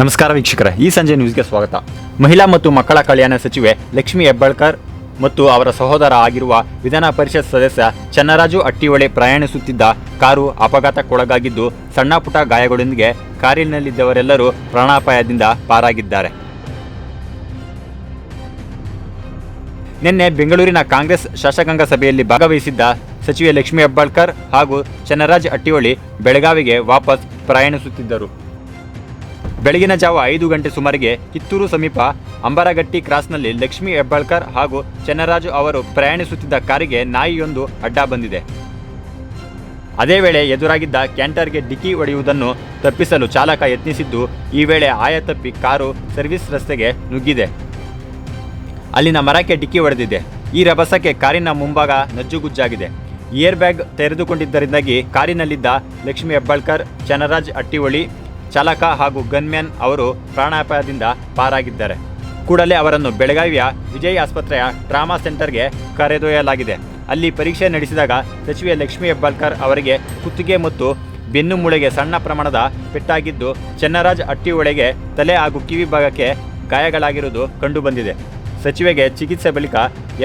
ನಮಸ್ಕಾರ ವೀಕ್ಷಕರೇ, ಈ ಸಂಜೆ ನ್ಯೂಸ್ಗೆ ಸ್ವಾಗತ. ಮಹಿಳಾ ಮತ್ತು ಮಕ್ಕಳ ಕಲ್ಯಾಣ ಸಚಿವೆ ಲಕ್ಷ್ಮಿ ಹೆಬ್ಬಾಳ್ಕರ್ ಮತ್ತು ಅವರ ಸಹೋದರ ಆಗಿರುವ ವಿಧಾನ ಪರಿಷತ್ ಸದಸ್ಯ ಚನ್ನರಾಜು ಅಟ್ಟಿಹೊಳೆ ಪ್ರಯಾಣಿಸುತ್ತಿದ್ದ ಕಾರು ಅಪಘಾತಕ್ಕೊಳಗಾಗಿದ್ದು, ಸಣ್ಣ ಪುಟ್ಟ ಗಾಯಗಳೊಂದಿಗೆ ಕಾರಿನಲ್ಲಿದ್ದವರೆಲ್ಲರೂ ಪ್ರಾಣಾಪಾಯದಿಂದ ಪಾರಾಗಿದ್ದಾರೆ. ನಿನ್ನೆ ಬೆಂಗಳೂರಿನ ಕಾಂಗ್ರೆಸ್ ಶಾಸಕಾಂಗ ಸಭೆಯಲ್ಲಿ ಭಾಗವಹಿಸಿದ್ದ ಸಚಿವೆ ಲಕ್ಷ್ಮಿ ಹೆಬ್ಬಾಳ್ಕರ್ ಹಾಗೂ ಚನ್ನರಾಜ್ ಅಟ್ಟಿಹೊಳಿ ಬೆಳಗಾವಿಗೆ ವಾಪಸ್ ಪ್ರಯಾಣಿಸುತ್ತಿದ್ದರು. ಬೆಳಗಿನ ಜಾವ ಐದು ಗಂಟೆ ಸುಮಾರಿಗೆ ಕಿತ್ತೂರು ಸಮೀಪ ಅಂಬರಗಟ್ಟಿ ಕ್ರಾಸ್ನಲ್ಲಿ ಲಕ್ಷ್ಮಿ ಹೆಬ್ಬಾಳ್ಕರ್ ಹಾಗೂ ಚನ್ನರಾಜು ಅವರು ಪ್ರಯಾಣಿಸುತ್ತಿದ್ದ ಕಾರಿಗೆ ನಾಯಿಯೊಂದು ಅಡ್ಡ ಬಂದಿದೆ. ಅದೇ ವೇಳೆ ಎದುರಾಗಿದ್ದ ಕ್ಯಾಂಟರ್ಗೆ ಡಿಕ್ಕಿ ಹೊಡೆಯುವುದನ್ನು ತಪ್ಪಿಸಲು ಚಾಲಕ ಯತ್ನಿಸಿದ್ದು, ಈ ವೇಳೆ ಆಯ ತಪ್ಪಿ ಕಾರು ಸರ್ವಿಸ್ ರಸ್ತೆಗೆ ನುಗ್ಗಿದೆ. ಅಲ್ಲಿನ ಮರಕ್ಕೆ ಡಿಕ್ಕಿ ಹೊಡೆದಿದೆ. ಈ ರಭಸಕ್ಕೆ ಕಾರಿನ ಮುಂಭಾಗ ನಜ್ಜುಗುಜ್ಜಾಗಿದೆ. ಇಯರ್ ಬ್ಯಾಗ್ ತೆರೆದುಕೊಂಡಿದ್ದರಿಂದಾಗಿ ಕಾರಿನಲ್ಲಿದ್ದ ಲಕ್ಷ್ಮಿ ಹೆಬ್ಬಾಳ್ಕರ್, ಚನ್ನರಾಜ್ ಅಟ್ಟಿಹೊಳಿ ಚಾಲಕ ಹಾಗೂ ಗನ್ಮ್ಯಾನ್ ಅವರು ಪ್ರಾಣಾಪಾಯದಿಂದ ಪಾರಾಗಿದ್ದಾರೆ. ಕೂಡಲೇ ಅವರನ್ನು ಬೆಳಗಾವಿಯ ವಿಜಯ್ ಆಸ್ಪತ್ರೆಯ ಟ್ರಾಮಾ ಸೆಂಟರ್ಗೆ ಕರೆದೊಯ್ಯಲಾಗಿದೆ. ಅಲ್ಲಿ ಪರೀಕ್ಷೆ ನಡೆಸಿದಾಗ ಸಚಿವೆ ಲಕ್ಷ್ಮಿ ಹೆಬ್ಬಾಳ್ಕರ್ ಅವರಿಗೆ ಕುತ್ತಿಗೆ ಮತ್ತು ಬೆನ್ನು ಮೂಳೆಗೆ ಸಣ್ಣ ಪ್ರಮಾಣದ ಪೆಟ್ಟಾಗಿದ್ದು, ಚನ್ನರಾಜ್ ಒಳಗೆ ತಲೆ ಹಾಗೂ ಕಿವಿ ಭಾಗಕ್ಕೆ ಗಾಯಗಳಾಗಿರುವುದು ಕಂಡುಬಂದಿದೆ. ಸಚಿವೆಗೆ ಚಿಕಿತ್ಸೆ ಬಳಿಕ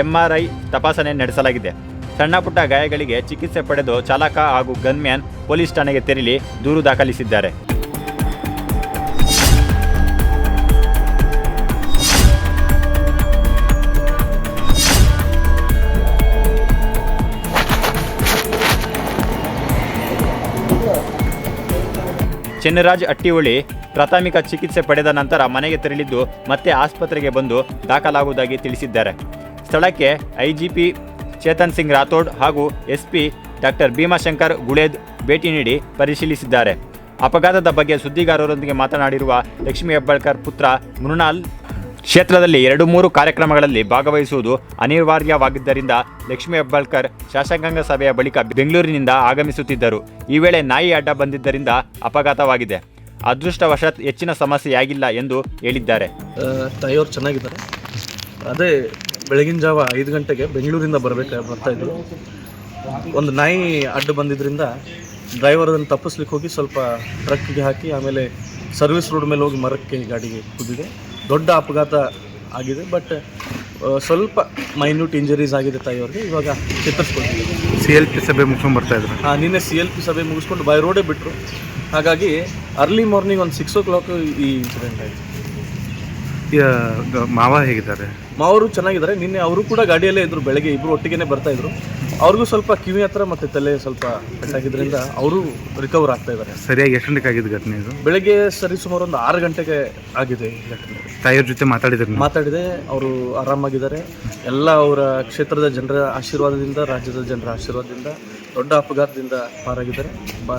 ಎಂಆರ್ಐ ತಪಾಸಣೆ ನಡೆಸಲಾಗಿದೆ. ಸಣ್ಣ ಪುಟ್ಟ ಗಾಯಗಳಿಗೆ ಚಿಕಿತ್ಸೆ ಪಡೆದು ಚಾಲಕ ಹಾಗೂ ಗನ್ಮ್ಯಾನ್ ಪೊಲೀಸ್ ಠಾಣೆಗೆ ತೆರಳಿ ದೂರು ದಾಖಲಿಸಿದ್ದಾರೆ. ಚೆನ್ನರಾಜ್ ಅಟ್ಟಿಹೊಳಿ ಪ್ರಾಥಮಿಕ ಚಿಕಿತ್ಸೆ ಪಡೆದ ನಂತರ ಮನೆಗೆ ತೆರಳಿದ್ದು ಮತ್ತೆ ಆಸ್ಪತ್ರೆಗೆ ಬಂದು ದಾಖಲಾಗುವುದಾಗಿ ತಿಳಿಸಿದ್ದಾರೆ. ಸ್ಥಳಕ್ಕೆ ಐಜಿಪಿ ಚೇತನ್ ಸಿಂಗ್ ರಾಥೋಡ್ ಹಾಗೂ ಎಸ್ಪಿ ಡಾಕ್ಟರ್ ಭೀಮಾಶಂಕರ್ ಗುಳೇದ್ ಭೇಟಿ ನೀಡಿ ಪರಿಶೀಲಿಸಿದ್ದಾರೆ. ಅಪಘಾತದ ಬಗ್ಗೆ ಸುದ್ದಿಗಾರರೊಂದಿಗೆ ಮಾತನಾಡಿರುವ ಲಕ್ಷ್ಮೀ ಹೆಬ್ಬಾಳ್ಕರ್ ಪುತ್ರ ಮೃಣಾಲ್ ಕ್ಷೇತ್ರದಲ್ಲಿ ಎರಡು ಮೂರು ಕಾರ್ಯಕ್ರಮಗಳಲ್ಲಿ ಭಾಗವಹಿಸುವುದು ಅನಿವಾರ್ಯವಾಗಿದ್ದರಿಂದ ಲಕ್ಷ್ಮೀ ಹೆಬ್ಬಾಳ್ಕರ್ ಶಾಸಕಾಂಗ ಸಭೆಯ ಬಳಿಕ ಬೆಂಗಳೂರಿನಿಂದ ಆಗಮಿಸುತ್ತಿದ್ದರು. ಈ ವೇಳೆ ನಾಯಿ ಅಡ್ಡ ಬಂದಿದ್ದರಿಂದ ಅಪಘಾತವಾಗಿದೆ. ಅದೃಷ್ಟವಶಾತ್ ಹೆಚ್ಚಿನ ಸಮಸ್ಯೆಯಾಗಿಲ್ಲ ಎಂದು ಹೇಳಿದ್ದಾರೆ. ತಾಯಿಯವರು ಚೆನ್ನಾಗಿದ್ದಾರೆ. ಅದೇ ಬೆಳಗಿನ ಜಾವ ಐದು ಗಂಟೆಗೆ ಬೆಂಗಳೂರಿಂದ ಬರಬೇಕು ಬರ್ತಾಯಿದ್ರು ಒಂದು ನಾಯಿ ಅಡ್ಡ ಬಂದಿದ್ದರಿಂದ ಡ್ರೈವರ್ ಅದನ್ನು ತಪ್ಪಿಸ್ಲಿಕ್ಕೆ ಹೋಗಿ ಸ್ವಲ್ಪ ಟ್ರಕ್ಗೆ ಹಾಕಿ ಆಮೇಲೆ ಸರ್ವಿಸ್ ರೋಡ್ ಮೇಲೆ ಹೋಗಿ ಮರಕ್ಕೆ ಗಾಡಿಗೆ ಕುದ್ದಿದೆ. ದೊಡ್ಡ ಅಪಘಾತ ಆಗಿದೆ ಬಟ್ ಸ್ವಲ್ಪ ಮೈನ್ಯೂಟ್ ಇಂಜರೀಸ್ ಆಗಿದೆ ತಾಯಿಯವ್ರಿಗೆ. ಇವಾಗ ಚಿತ್ರಿಸ್ಕೊಳ್ತೀವಿ ಸಿ ಎಲ್ ಪಿ ಸಭೆ ಮುಗಿಸ್ಕೊಂಡು ಬರ್ತಾ ಇದ್ರು? ಹಾಂ ನಿನ್ನೆ ಸಿ ಎಲ್ ಪಿ ಸಭೆ ಮುಗಿಸ್ಕೊಂಡು ಬೈ ರೋಡೇ ಬಿಟ್ಟರು ಹಾಗಾಗಿ ಅರ್ಲಿ ಮಾರ್ನಿಂಗ್ ಒಂದು ಸಿಕ್ಸ್ ಓ ಕ್ಲಾಕ್ ಈ ಇನ್ಸಿಡೆಂಟ್ ಆಯಿತು ಮಾವ ಹೇಗಿದ್ದಾರೆ? ಮಾವರು ಚೆನ್ನಾಗಿದ್ದಾರೆ. ನಿನ್ನೆ ಅವರು ಕೂಡ ಗಾಡಿಯಲ್ಲೇ ಇದ್ದರು ಬೆಳಗ್ಗೆ ಇಬ್ಬರು ಒಟ್ಟಿಗೆ ಬರ್ತಾ ಇದ್ರು. ಅವ್ರಿಗೂ ಸ್ವಲ್ಪ ಕಿವಿ ಹತ್ರ ಮತ್ತು ತಲೆ ಸ್ವಲ್ಪ ಕಟ್ಟಾಗಿದ್ದರಿಂದ ಅವರು ರಿಕವರ್ ಆಗ್ತಾ ಇದ್ದಾರೆ. ಸರಿಯಾಗಿ ಎಷ್ಟು ಗಂಟೆಗೆ ಆಗಿದ್ದು ಘಟನೆ ಇದು? ಬೆಳಗ್ಗೆ ಸರಿ ಸುಮಾರು ಒಂದು ಆರು ಗಂಟೆಗೆ ಆಗಿದೆ ಈ ಘಟನೆ. ತಾಯಿಯವ್ರ ಜೊತೆ ಮಾತಾಡಿದ್ರು ಮಾತಾಡಿದೆ ಅವರು ಆರಾಮಾಗಿದ್ದಾರೆ. ಎಲ್ಲ ಅವರ ಕ್ಷೇತ್ರದ ಜನರ ಆಶೀರ್ವಾದದಿಂದ ರಾಜ್ಯದ ಜನರ ಆಶೀರ್ವಾದದಿಂದ ದೊಡ್ಡ ಅಪಘಾತದಿಂದ ಪಾರಾಗಿದ್ದಾರೆ. ಬ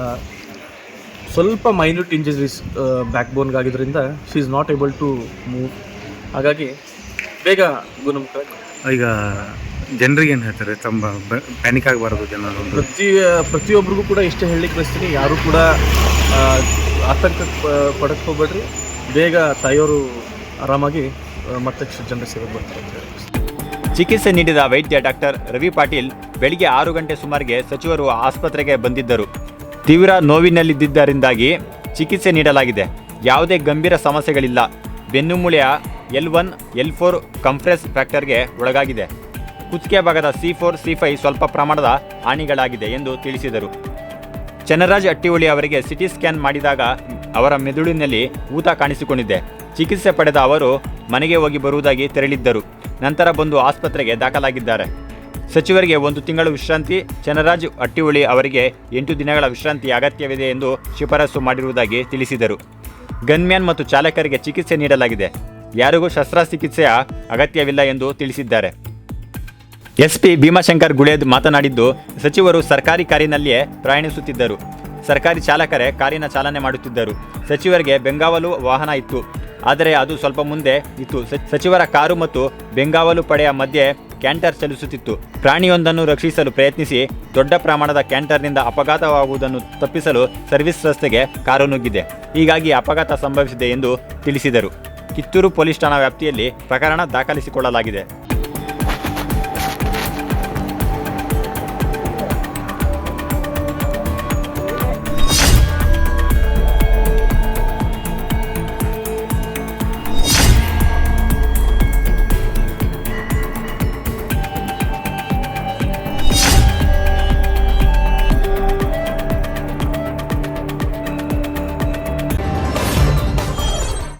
ಸ್ವಲ್ಪ minute injuries back ಬೋನ್ಗಾಗಿದ್ದರಿಂದ she is not able to move ಹಾಗಾಗಿ ಬೇಗ ಗುಣಮುಖ ಈಗ ಜನರಿಗೆ ಏನು ಹೇಳ್ತಾರೆ? ತಮ್ಮ ಪ್ಯಾನಿಕ್ ಆಗಬಾರ್ದು ಜನರು. ಪ್ರತಿ ಪ್ರತಿಯೊಬ್ಬರಿಗೂ ಕೂಡ ಇಷ್ಟೇ ಹೇಳಲಿಕ್ಕೆ ಬಯಸ್ತೀನಿ. ಯಾರು ಕೂಡ ಆತಂಕ ಪಡಕ್ಕೆ ಹೋಗ್ಬೇಡ್ರಿ. ಬೇಗ ತಾಯಿಯವರು ಆರಾಮಾಗಿ ಮತ್ತಷ್ಟು ಮತ್ತೆ ಜನರ ಸೇವೆಗೆ ಬರ್ತಾರೆ ಚಿಕಿತ್ಸೆ ನೀಡಿದ ವೈದ್ಯ ಡಾಕ್ಟರ್ ರವಿ ಪಾಟೀಲ್ ಬೆಳಿಗ್ಗೆ ಆರು ಗಂಟೆ ಸುಮಾರಿಗೆ ಸಚಿವರು ಆಸ್ಪತ್ರೆಗೆ ಬಂದಿದ್ದರು. ತೀವ್ರ ನೋವಿನಲ್ಲಿದ್ದರಿಂದಾಗಿ ಚಿಕಿತ್ಸೆ ನೀಡಲಾಗಿದೆ. ಯಾವುದೇ ಗಂಭೀರ ಸಮಸ್ಯೆಗಳಿಲ್ಲ. ಬೆನ್ನುಮೂಳೆಯ L one, L four compress ಫ್ಯಾಕ್ಟರ್ಗೆ ಒಳಗಾಗಿದೆ. ಕುತ್ತಿಗೆ ಭಾಗದ ಸಿ ಫೋರ್, ಸಿ ಫೈ ಸ್ವಲ್ಪ ಪ್ರಮಾಣದ ಹಾನಿಗಳಾಗಿದೆ ಎಂದು ತಿಳಿಸಿದರು. ಚನ್ನರಾಜ್ ಅಟ್ಟಿಹೊಳಿ ಅವರಿಗೆ ಸಿಟಿ ಸ್ಕ್ಯಾನ್ ಮಾಡಿದಾಗ ಅವರ ಮೆದುಳಿನಲ್ಲಿ ಊತ ಕಾಣಿಸಿಕೊಂಡಿದೆ. ಚಿಕಿತ್ಸೆ ಪಡೆದ ಅವರು ಮನೆಗೆ ಹೋಗಿ ಬರುವುದಾಗಿ ತೆರಳಿದ್ದರು. ನಂತರ ಬಂದು ಆಸ್ಪತ್ರೆಗೆ ದಾಖಲಾಗಿದ್ದಾರೆ. ಸಚಿವರಿಗೆ ಒಂದು ತಿಂಗಳು ವಿಶ್ರಾಂತಿ, ಚನ್ನರಾಜ್ ಅಟ್ಟಿಹೊಳಿ ಅವರಿಗೆ ಎಂಟು ದಿನಗಳ ವಿಶ್ರಾಂತಿ ಅಗತ್ಯವಿದೆ ಎಂದು ಶಿಫಾರಸು ಮಾಡಿರುವುದಾಗಿ ತಿಳಿಸಿದರು. ಗನ್ಮ್ಯಾನ್ ಮತ್ತು ಚಾಲಕರಿಗೆ ಚಿಕಿತ್ಸೆ ನೀಡಲಾಗಿದೆ. ಯಾರಿಗೂ ಶಸ್ತ್ರಚಿಕಿತ್ಸೆಯ ಅಗತ್ಯವಿಲ್ಲ ಎಂದು ತಿಳಿಸಿದ್ದಾರೆ. ಎಸ್ಪಿ ಭೀಮಾಶಂಕರ್ ಗುಳೇದ್ ಮಾತನಾಡಿದ್ದು, ಸಚಿವರು ಸರ್ಕಾರಿ ಕಾರಿನಲ್ಲಿಯೇ ಪ್ರಯಾಣಿಸುತ್ತಿದ್ದರು. ಸರ್ಕಾರಿ ಚಾಲಕರೇ ಕಾರಿನ ಚಾಲನೆ ಮಾಡುತ್ತಿದ್ದರು. ಸಚಿವರಿಗೆ ಬೆಂಗಾವಲು ವಾಹನ ಇತ್ತು. ಆದರೆ ಅದು ಸ್ವಲ್ಪ ಮುಂದೆ ಇತ್ತು. ಸಚಿವರ ಕಾರು ಮತ್ತು ಬೆಂಗಾವಲು ಪಡೆಯ ಮಧ್ಯೆ ಕ್ಯಾಂಟರ್ ಚಲಿಸುತ್ತಿತ್ತು. ಪ್ರಾಣಿಯೊಂದನ್ನು ರಕ್ಷಿಸಲು ಪ್ರಯತ್ನಿಸಿ ದೊಡ್ಡ ಪ್ರಮಾಣದ ಕ್ಯಾಂಟರ್ನಿಂದ ಅಪಘಾತವಾಗುವುದನ್ನು ತಪ್ಪಿಸಲು ಸರ್ವಿಸ್ ರಸ್ತೆಗೆ ಕಾರು ನುಗ್ಗಿದೆ. ಹೀಗಾಗಿ ಅಪಘಾತ ಸಂಭವಿಸಿದೆ ಎಂದು ತಿಳಿಸಿದರು. ಕಿತ್ತೂರು ಪೊಲೀಸ್ ಠಾಣಾ ವ್ಯಾಪ್ತಿಯಲ್ಲಿ ಪ್ರಕರಣ ದಾಖಲಿಸಿಕೊಳ್ಳಲಾಗಿದೆ.